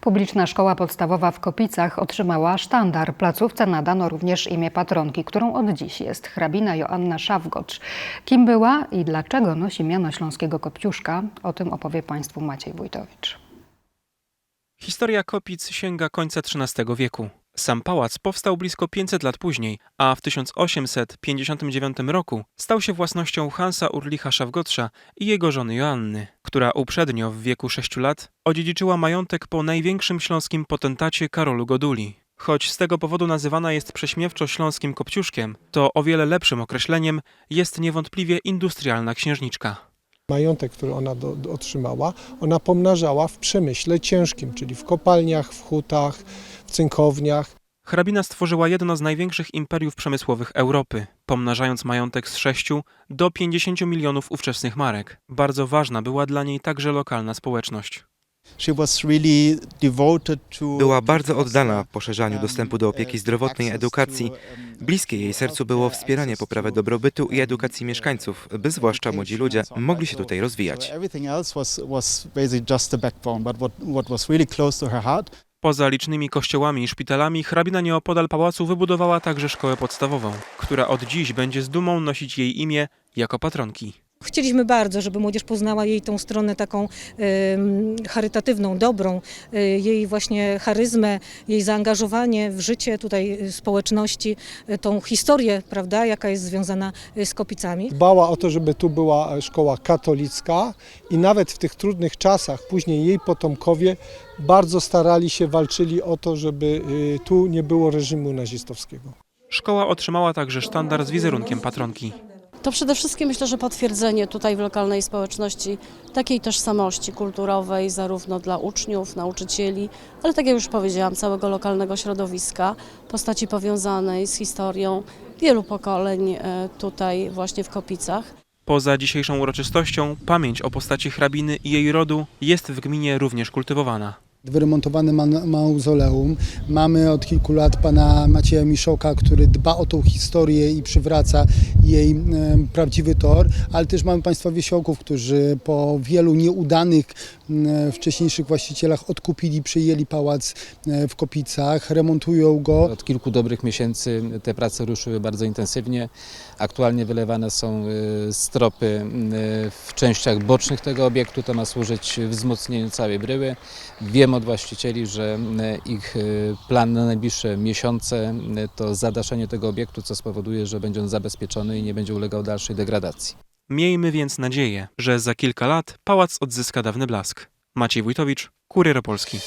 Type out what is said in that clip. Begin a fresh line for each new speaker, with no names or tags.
Publiczna Szkoła Podstawowa w Kopicach otrzymała sztandar. Placówce nadano również imię patronki, którą od dziś jest hrabina Joanna Szawgocz. Kim była i dlaczego nosi miano śląskiego Kopciuszka? O tym opowie Państwu Maciej Wójtowicz.
Historia Kopic sięga końca XIII wieku. Sam pałac powstał blisko 500 lat później, a w 1859 roku stał się własnością Hansa Urlicha Szawgotrza i jego żony Joanny, która uprzednio w wieku 6 lat odziedziczyła majątek po największym śląskim potentacie Karolu Goduli. Choć z tego powodu nazywana jest prześmiewczo śląskim kopciuszkiem, to o wiele lepszym określeniem jest niewątpliwie industrialna księżniczka.
Majątek, który ona do, do otrzymała, ona pomnażała w przemyśle ciężkim, czyli w kopalniach, w hutach, w cynkowniach.
Hrabina stworzyła jedno z największych imperiów przemysłowych Europy, pomnażając majątek z 6 do 50 milionów ówczesnych marek. Bardzo ważna była dla niej także lokalna społeczność.
Była bardzo oddana poszerzaniu dostępu do opieki zdrowotnej i edukacji. Bliskie jej sercu było wspieranie poprawy dobrobytu i edukacji mieszkańców, by zwłaszcza młodzi ludzie mogli się tutaj rozwijać.
Poza licznymi kościołami i szpitalami, hrabina nieopodal pałacu wybudowała także szkołę podstawową, która od dziś będzie z dumą nosić jej imię jako patronki.
Chcieliśmy bardzo, żeby młodzież poznała jej tą stronę taką charytatywną, dobrą, y, jej właśnie charyzmę, jej zaangażowanie w życie tutaj y, społeczności, y, tą historię, prawda, jaka jest związana z Kopicami.
Dbała o to, żeby tu była e, szkoła katolicka i nawet w tych trudnych czasach, później jej potomkowie bardzo starali się, walczyli o to, żeby y, tu nie było reżimu nazistowskiego.
Szkoła otrzymała także sztandar z wizerunkiem patronki.
To przede wszystkim myślę, że potwierdzenie tutaj w lokalnej społeczności takiej tożsamości kulturowej, zarówno dla uczniów, nauczycieli, ale tak jak już powiedziałam, całego lokalnego środowiska, postaci powiązanej z historią wielu pokoleń e, tutaj właśnie w Kopicach.
Poza dzisiejszą uroczystością, pamięć o postaci hrabiny i jej rodu jest w gminie również kultywowana.
Wyremontowane man- mauzoleum. Mamy od kilku lat pana Macieja Miszoka, który dba o tą historię i przywraca jej em, prawdziwy tor, ale też mamy państwa wiesiołków, którzy po wielu nieudanych em, wcześniejszych właścicielach odkupili, przejęli pałac e, w Kopicach, remontują go.
Od kilku dobrych miesięcy te prace ruszyły bardzo intensywnie. Aktualnie wylewane są y, stropy y, w częściach bocznych tego obiektu. To ma służyć wzmocnieniu całej bryły. Wiem od właścicieli, że y, ich y, plan na najbliższe miesiące y, to zadaszenie tego obiektu, co spowoduje, że będzie on zabezpieczony i nie będzie ulegał dalszej degradacji.
Miejmy więc nadzieję, że za kilka lat pałac odzyska dawny blask. Maciej Wójtowicz, Kurier Opolski.